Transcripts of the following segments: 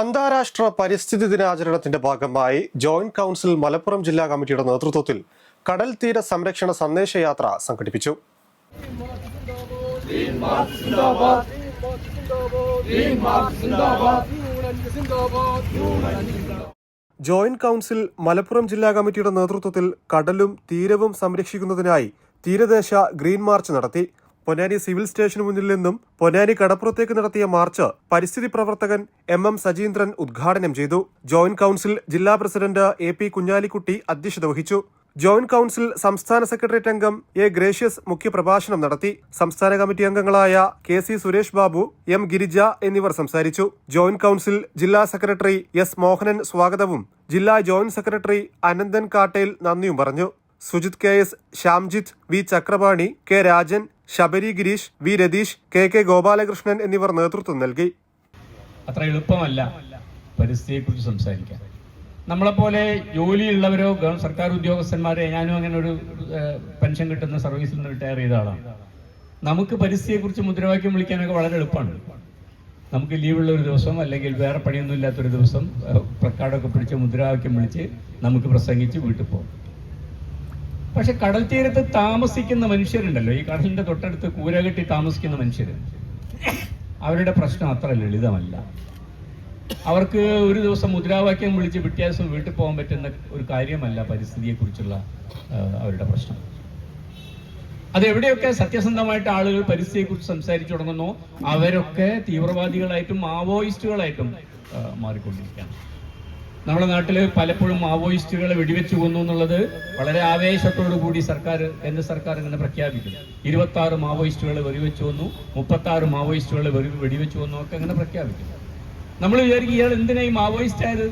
അന്താരാഷ്ട്ര പരിസ്ഥിതി ദിനാചരണത്തിന്റെ ഭാഗമായി ജോയിന്റ് കൗൺസിൽ മലപ്പുറം ജില്ലാ കമ്മിറ്റിയുടെ നേതൃത്വത്തിൽ കടൽ തീര സംരക്ഷണ സന്ദേശയാത്ര സംഘടിപ്പിച്ചു. ജോയിന്റ് കൗൺസിൽ മലപ്പുറം ജില്ലാ കമ്മിറ്റിയുടെ നേതൃത്വത്തിൽ കടലും തീരവും സംരക്ഷിക്കുന്നതിനായി തീരദേശ ഗ്രീൻ മാർച്ച് നടത്തി. പൊന്നാനി സിവിൽ സ്റ്റേഷന് മുന്നിൽ നിന്നും പൊന്നാനി കടപ്പുറത്തേക്ക് നടത്തിയ മാർച്ച് പരിസ്ഥിതി പ്രവർത്തകൻ എം എം സജീന്ദ്രൻ ഉദ്ഘാടനം ചെയ്തു. ജോയിന്റ് കൌൺസിൽ ജില്ലാ പ്രസിഡന്റ് എ പി കുഞ്ഞാലിക്കുട്ടി അധ്യക്ഷത വഹിച്ചു. ജോയിന്റ് കൌൺസിൽ സംസ്ഥാന സെക്രട്ടേറിയറ്റ് അംഗം എ ഗ്രേഷ്യസ് മുഖ്യപ്രഭാഷണം നടത്തി. സംസ്ഥാന കമ്മിറ്റി അംഗങ്ങളായ K C Suresh Babu M Girija എന്നിവർ സംസാരിച്ചു. ജോയിന്റ് കൌൺസിൽ ജില്ലാ സെക്രട്ടറി എസ് മോഹനൻ സ്വാഗതവും ജില്ലാ ജോയിന്റ് സെക്രട്ടറി അനന്തൻ കാട്ടേൽ നന്ദിയും പറഞ്ഞു. Sujith K S Shyamjith V Chakrapani K Rajan Sabari Gireesh V Ratheesh K K Gopalakrishnan എന്നിവർ നേതൃത്വം നൽകി. അത്ര എളുപ്പമല്ല പരിസ്ഥിതിയെക്കുറിച്ച് സംസാരിക്കാൻ. നമ്മളെപ്പോലെ ജോലിയുള്ളവരോ സർക്കാർ ഉദ്യോഗസ്ഥന്മാരെ ഞാനും അങ്ങനെ ഒരു പെൻഷൻ കിട്ടുന്ന സർവീസിൽ നിന്ന് റിട്ടയർ ചെയ്ത ആളാണ്. നമുക്ക് പരിസ്ഥിതിയെക്കുറിച്ച് മുദ്രാവാക്യം വിളിക്കാനൊക്കെ വളരെ എളുപ്പമാണ്. നമുക്ക് ലീവുള്ള ഒരു ദിവസം അല്ലെങ്കിൽ വേറെ പണിയൊന്നും ഇല്ലാത്തൊരു ദിവസം പ്രക്കാടൊക്കെ പിടിച്ച് മുദ്രാവാക്യം വിളിച്ച് നമുക്ക് പ്രസംഗിച്ച് വീട്ടിൽ പോകും. പക്ഷെ കടൽ തീരത്ത് താമസിക്കുന്ന മനുഷ്യരുണ്ടല്ലോ. ഈ കടലിന്റെ തൊട്ടടുത്ത് കൂര കെട്ടി താമസിക്കുന്ന മനുഷ്യർ അവരുടെ പ്രശ്നം അത്ര ലളിതമല്ല. അവർക്ക് ഒരു ദിവസം മുദ്രാവാക്യം വിളിച്ച് വ്യത്യാസം വീട്ടിൽ പോകാൻ പറ്റുന്ന ഒരു കാര്യമല്ല പരിസ്ഥിതിയെക്കുറിച്ചുള്ള കുറിച്ചുള്ള അവരുടെ പ്രശ്നം. അത് എവിടെയൊക്കെ സത്യസന്ധമായിട്ട് ആളുകൾ പരിസ്ഥിതിയെക്കുറിച്ച് സംസാരിച്ചു തുടങ്ങുന്നു അവരൊക്കെ തീവ്രവാദികളായിട്ടും മാവോയിസ്റ്റുകളായിട്ടും മാറിക്കൊണ്ടിരിക്കുകയാണ്. നമ്മുടെ നാട്ടിൽ പലപ്പോഴും മാവോയിസ്റ്റുകളെ വെടിവെച്ചു കൊന്നു എന്നുള്ളത് വളരെ ആവേശത്തോടു കൂടി സർക്കാർ കേന്ദ്ര സർക്കാർ ഇങ്ങനെ പ്രഖ്യാപിക്കും ഇരുപത്തി ആറ് മാവോയിസ്റ്റുകളെ വെടിവെച്ചു കൊന്നു മുപ്പത്തി ആറ് മാവോയിസ്റ്റുകളെ വെടിവെച്ചു കൊന്നു ഒക്കെ അങ്ങനെ പ്രഖ്യാപിക്കും നമ്മൾ വിചാരിക്കും ഇയാൾ എന്തിനാ ഈ മാവോയിസ്റ്റ് ആയത്?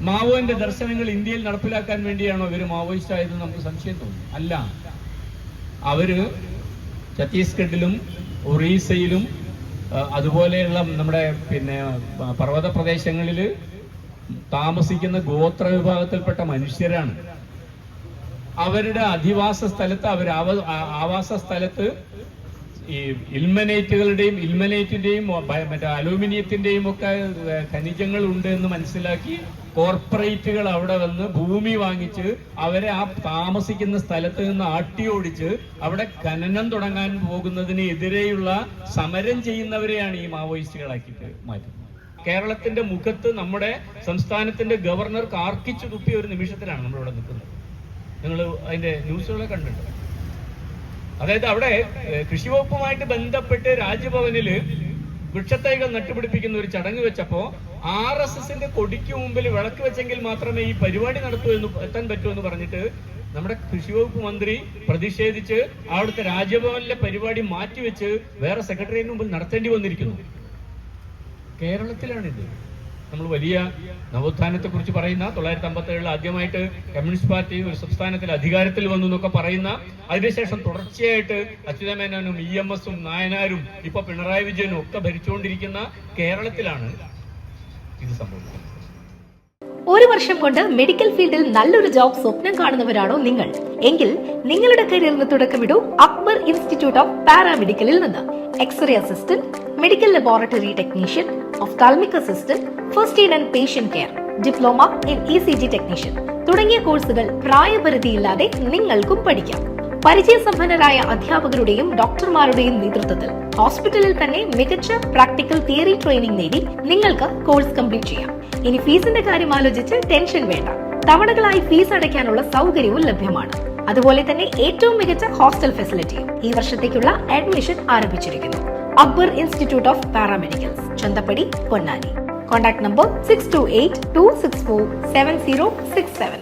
മാവോന്റെ ദർശനങ്ങൾ ഇന്ത്യയിൽ നടപ്പിലാക്കാൻ വേണ്ടിയാണോ ഇവർ മാവോയിസ്റ്റ് ആയത് നമുക്ക് സംശയം തോന്നും. അല്ല. അവർ ഛത്തീസ്ഗഡിലും ഒറീസയിലും അതുപോലെയുള്ള നമ്മുടെ പിന്നെ പർവത പ്രദേശങ്ങളിൽ താമസിക്കുന്ന ഗോത്ര വിഭാഗത്തിൽപ്പെട്ട മനുഷ്യരാണ്. അവരുടെ അധിവാസ സ്ഥലത്ത് അവർ ആവാസ സ്ഥലത്ത് ഈ ഇൽമനേറ്റുകളുടെയും ഇൽമനേറ്റിന്റെയും മറ്റേ അലൂമിനിയത്തിന്റെയും ഒക്കെ ഖനിജങ്ങൾ ഉണ്ട് എന്ന് മനസ്സിലാക്കി കോർപ്പറേറ്റുകൾ അവിടെ വന്ന് ഭൂമി വാങ്ങിച്ച് അവരെ ആ താമസിക്കുന്ന സ്ഥലത്ത് നിന്ന് ആട്ടിയോടിച്ച് അവിടെ ഖനനം തുടങ്ങാൻ പോകുന്നതിനെതിരെയുള്ള സമരം ചെയ്യുന്നവരെയാണ് ഈ മാവോയിസ്റ്റുകളാക്കിയിട്ട് മാറ്റുന്നത്. കേരളത്തിന്റെ മുഖത്ത് നമ്മുടെ സംസ്ഥാനത്തിന്റെ ഗവർണർ കാർക്കിച്ചു തുപ്പിയ ഒരു നിമിഷത്തിലാണ് നമ്മളിവിടെ നിൽക്കുന്നത്. നിങ്ങൾ അതിന്റെ ന്യൂസുകളെ കണ്ടിട്ടുണ്ട്. അതായത് അവിടെ കൃഷിവകുപ്പുമായിട്ട് കൃഷി വകുപ്പുമായിട്ട് ബന്ധപ്പെട്ട് രാജ്ഭവനിൽ വൃക്ഷത്തൈകൾ നട്ടുപിടിപ്പിക്കുന്ന ഒരു ചടങ്ങ് വെച്ചപ്പോ ആർ എസ് എസിന്റെ കൊടിക്ക് മുമ്പിൽ വിളക്ക് വെച്ചെങ്കിൽ മാത്രമേ ഈ പരിപാടി നടത്തൂ എന്ന് എത്താൻ പറ്റൂ എന്ന് പറഞ്ഞിട്ട് നമ്മുടെ കൃഷി വകുപ്പ് മന്ത്രി പ്രതിഷേധിച്ച് അവിടുത്തെ രാജ്ഭവനിലെ പരിപാടി മാറ്റിവെച്ച് വേറെ സെക്രട്ടറിയുടെ മുമ്പിൽ നടത്തേണ്ടി വന്നിരിക്കുന്നു. കേരളത്തിലാണിത് നമ്മൾ വലിയ നവോത്ഥാനത്തെ കുറിച്ച് പറയുന്ന തൊള്ളായിരത്തി അമ്പത്തി ഏഴിൽ ആദ്യമായിട്ട് കമ്മ്യൂണിസ്റ്റ് പാർട്ടി ഒരു സംസ്ഥാനത്തിൽ അധികാരത്തിൽ വന്നു എന്നൊക്കെ പറയുന്ന അതിനുശേഷം തുടർച്ചയായിട്ട് അച്യുതമേനോനും ഇ എം എസും നായനാരും ഇപ്പൊ പിണറായി വിജയനും ഒക്കെ ഭരിച്ചുകൊണ്ടിരിക്കുന്ന കേരളത്തിലാണ് ഇത് സംഭവിക്കുന്നത്. ഒരു വർഷം കൊണ്ട് മെഡിക്കൽ ഫീൽഡിൽ നല്ലൊരു ജോബ് സ്വപ്നം കാണുന്നവരാണോ നിങ്ങൾ? എങ്കിൽ നിങ്ങളുടെ കരിയറിന് തുടക്കമിടൂ അക്ബർ ഇൻസ്റ്റിറ്റ്യൂട്ട് ഓഫ് പാരാമെഡിക്കലിൽ നിന്ന്. X-ray assistant medical laboratory technician ophthalmic assistant first aid and patient care diploma in E C G technician തുടങ്ങിയ കോഴ്സുകൾ പ്രായപരിധിയില്ലാതെ നിങ്ങൾക്കും പഠിക്കാം. പരിചയസമ്പന്നരായ അധ്യാപകരുടെയും ഡോക്ടർമാരുടെയും നേതൃത്വത്തിൽ ഹോസ്പിറ്റലിൽ തന്നെ മികച്ച പ്രാക്ടിക്കൽ തിയറി ട്രെയിനിങ് നേടി നിങ്ങൾക്ക് കോഴ്സ് കംപ്ലീറ്റ് ചെയ്യാം. ഇനി ഫീസിന്റെ കാര്യം ആലോചിച്ച് ടെൻഷൻ വേണ്ട. തവണകളായി ഫീസ് അടയ്ക്കാനുള്ള സൗകര്യവും ലഭ്യമാണ്. അതുപോലെ തന്നെ ഏറ്റവും മികച്ച ഹോസ്റ്റൽ ഫെസിലിറ്റിയും ഈ വർഷത്തേക്കുള്ള അഡ്മിഷൻ ആരംഭിച്ചിരിക്കുന്നു. Akbar institute of paramedicals Chanthappadi Ponnani. Contact number six two eight two six four seven zero six seven